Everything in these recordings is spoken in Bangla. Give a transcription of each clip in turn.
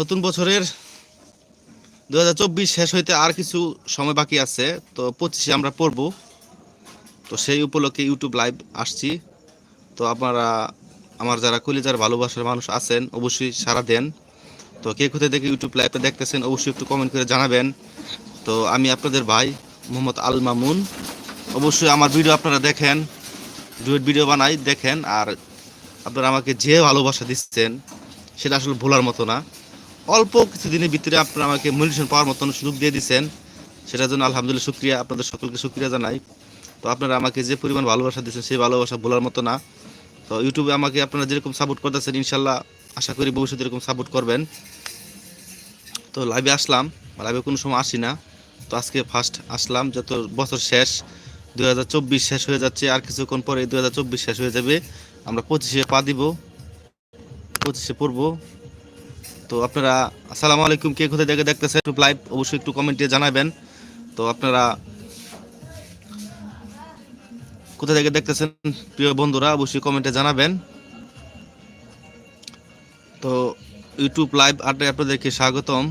নতুন বছরের দুহাজার চব্বিশ শেষ হইতে আর কিছু সময় বাকি আছে, তো পঁচিশে আমরা পড়ব। তো সেই উপলক্ষে ইউটিউব লাইভ আসছি। তো আপনারা, আমার যারা কলিজার ভালোবাসার মানুষ আছেন, অবশ্যই সারা দেন। তো কে কোথায় দেখে ইউটিউব লাইভটা দেখতেছেন, অবশ্যই একটু কমেন্ট করে জানাবেন। তো আমি আপনাদের ভাই মোহাম্মদ আল মামুন। অবশ্যই আমার ভিডিও আপনারা দেখেন, ডুয়েট ভিডিও বানাই, দেখেন, আর আপনারা আমাকে যে ভালোবাসা দিচ্ছেন, সেটা আসলে ভোলার মতো না। অল্প কিছুদিনের ভিতরে আপনারা আমাকে মনিটেশন পাওয়ার মতন সুযোগ দিয়ে দিচ্ছেন সেটার জন্য আলহামদুলিল্লাহ শুক্রিয়া, আপনাদের সকলকে শুক্রিয়া জানাই। তো আপনারা আমাকে যে পরিমাণ ভালোবাসা দিচ্ছেন সেই ভালোবাসা ভোলার মতো না। তো ইউটিউবে আমাকে আপনারা যেরকম সাপোর্ট করতেছেন, ইনশাল্লাহ আশা করি ভবিষ্যতে এরকম সাপোর্ট করবেন। তো লাইভে আসলাম লাইভে কোনো সময় আসি না। তো আজকে ফার্স্ট আসলাম, যত বছর শেষ দু হাজার চব্বিশ শেষ হয়ে যাচ্ছে, আর কিছুক্ষণ পরে দু হাজার চব্বিশ শেষ হয়ে যাবে। আমরা পঁচিশে পা দিব, পঁচিশে পড়ব। তো আপনারা, আসসালামু আলাইকুম, কে কোথায় দেখে দেখতেছেন? একটু লাইভ অবশ্যই একটু কমেন্টে জানাবেন। তো আপনারা কোথা থেকে দেখতেছেন? প্রিয় বন্ধুরা, অবশ্যই কমেন্টে জানাবেন। তো ইউটিউব লাইভ আড্ডায় আপনাদেরকে স্বাগতম।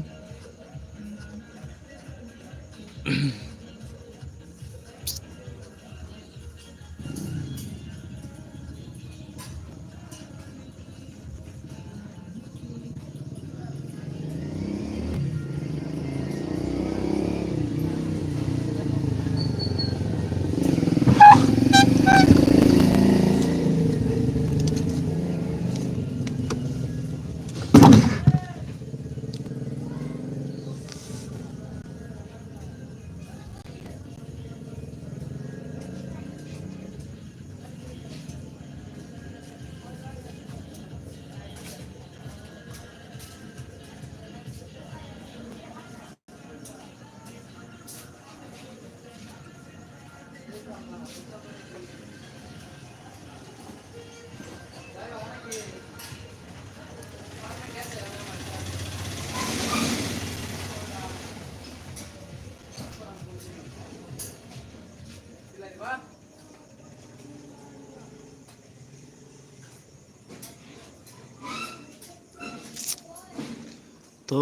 তো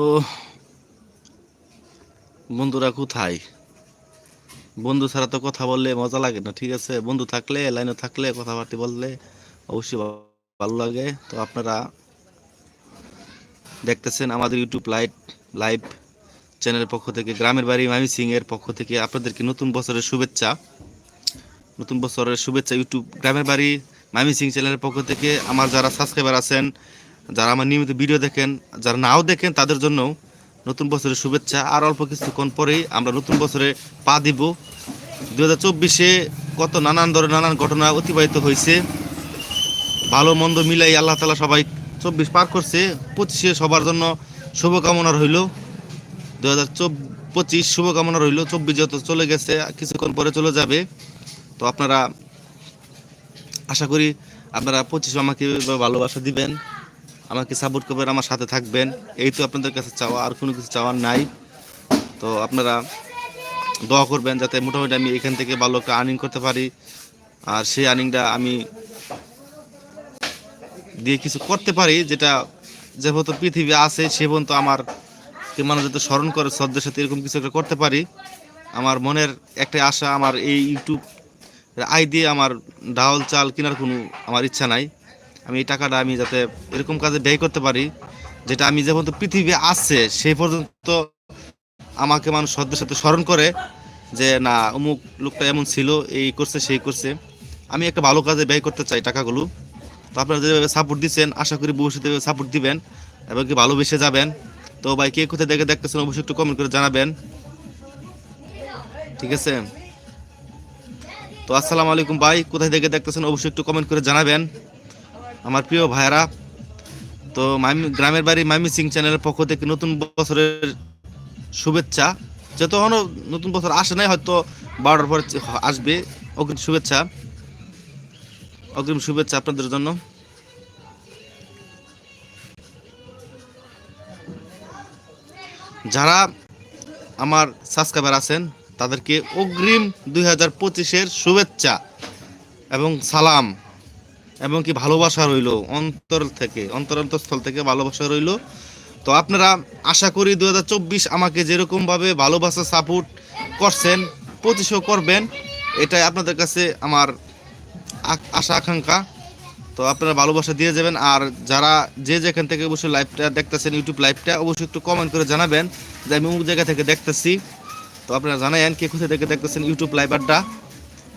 বন্ধুরা কোথায়? বন্ধু ছাড়া তো কথা বললে মজা লাগে না, ঠিক আছে? বন্ধু থাকলে, লাইনে থাকলে, কথাবার্তা বললে অবশ্যই ভালো লাগে। তো আপনারা দেখতেছেন আমাদের ইউটিউব লাইভ লাইভ চ্যানেলের পক্ষ থেকে, গ্রামের বাড়ি মামি সিং এর পক্ষ থেকে আপনাদেরকে নতুন বছরের শুভেচ্ছা। নতুন বছরের শুভেচ্ছা ইউটিউব, গ্রামের বাড়ি মামি সিং চ্যানেলের পক্ষ থেকে। আমার যারা সাবস্ক্রাইবার আছেন, যারা আমার নিয়মিত ভিডিও দেখেন, যারা নাও দেখেন, তাদের জন্য নতুন বছরের শুভেচ্ছা। আর অল্প কিছুক্ষণ পরেই আমরা নতুন বছরে পা দিব। দু হাজার চব্বিশে কত নানান ধরনের নানান ঘটনা অতিবাহিত হয়েছে। ভালো, মন্দ মিলাই আল্লাহ তালা সবাই চব্বিশ পার করছে। পঁচিশে সবার জন্য শুভকামনা রইল। দু হাজার পঁচিশ শুভকামনা রইল। চব্বিশ যত চলে গেছে, কিছুক্ষণ পরে চলে যাবে। তো আপনারা আশা করি আপনারা পঁচিশে আমাকে ভালোবাসা দিবেন। আমাকে সাপোর্ট করবেন, আমার সাথে থাকবেন। এই তো আপনাদের কাছে চাওয়া, আর কোনো কিছু চাওয়ার নাই। তো আপনারা দোয়া করবেন যাতে মোটামুটি আমি এখান থেকে ভালো একটা আর্নিং করতে পারি। আর সেই আর্নিংটা আমি দিয়ে কিছু করতে পারি, যেটা যে যেহেতু পৃথিবী আছে, সে পর্যন্ত আমার কে মানুষ যাতে স্মরণ করে, শ্রদ্ধের সাথে এরকম কিছু একটা করতে পারি। আমার মনের একটা আশা, আমার এই ইউটিউব আই দিয়ে আমার ডাউল চাল কেনার কোনো আমার ইচ্ছা নাই। আমি এই টাকাটা আমি যাতে এরকম কাজে ব্যয় করতে পারি, যেটা আমি যে পর্যন্ত পৃথিবী আসছে সেই পর্যন্ত আমাকে মানুষ শ্রদ্ধের সাথে স্মরণ করে যে, না, অমুক লোকটা এমন ছিল, এই করছে, সেই করছে। আমি একটা ভালো কাজে ব্যয় করতে চাই টাকাগুলো। তো আপনারা যেভাবে সাপোর্ট দিচ্ছেন, আশা করি ভবিষ্যতে সাপোর্ট দিবেন এবং কি ভালোবেসে যাবেন। তো ভাই, কে কোথায় দেখে দেখতেছেন, অবশ্যই একটু কমেন্ট করে জানাবেন। ঠিক আছে? তো আসসালামু আলাইকুম ভাই, কোথায় দেখে দেখতেছেন, অবশ্যই একটু কমেন্ট করে জানাবেন। আমার প্রিয় ভাইরা তো মামি, গ্রামের বাড়ি মামি সিং চ্যানেলের পক্ষ থেকে নতুন বছরের শুভেচ্ছা। যত এখনও নতুন বছর আসে নাই, হয়তো বারোটার পরে আসবে। অগ্রিম শুভেচ্ছা। অগ্রিম শুভেচ্ছা আপনাদের জন্য। যারা আমার সাবস্ক্রাইবার আছেন, তাদেরকে অগ্রিম দুই হাজার পঁচিশের শুভেচ্ছা এবং সালাম। এবং কি ভালোবাসা রইল অন্তর থেকে অন্তর অন্তঃস্থল থেকে ভালোবাসা রইল। তো আপনারা আশা করি দু হাজার চব্বিশ আমাকে যেরকমভাবে ভালোবাসা সাপোর্ট করছেন পঁচিশও করবেন, এটাই আপনাদের কাছে আমার আশা, আকাঙ্ক্ষা। তো আপনারা ভালোবাসা দিয়ে যাবেন, আর যারা যে যেখান থেকে অবশ্যই লাইভটা দেখতেছেন, ইউটিউব লাইভটা, অবশ্যই একটু কমেন্ট করে জানাবেন যে আমি অমুক জায়গা থেকে দেখতেছি। তো আপনারা জানায়েন কে কোথা থেকে দেখতেছেন ইউটিউব লাইভারটা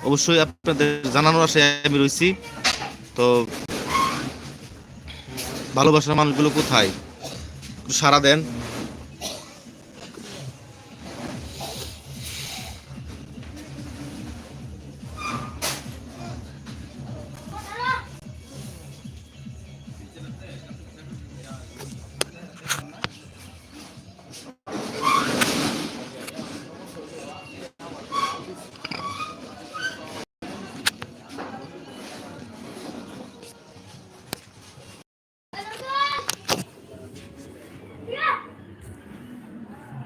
অবশ্যই আপনাদের জানানোর আশায় আমি রয়েছি তো ভালোবাসার মানুষগুলো কোথায়? সারা দেন।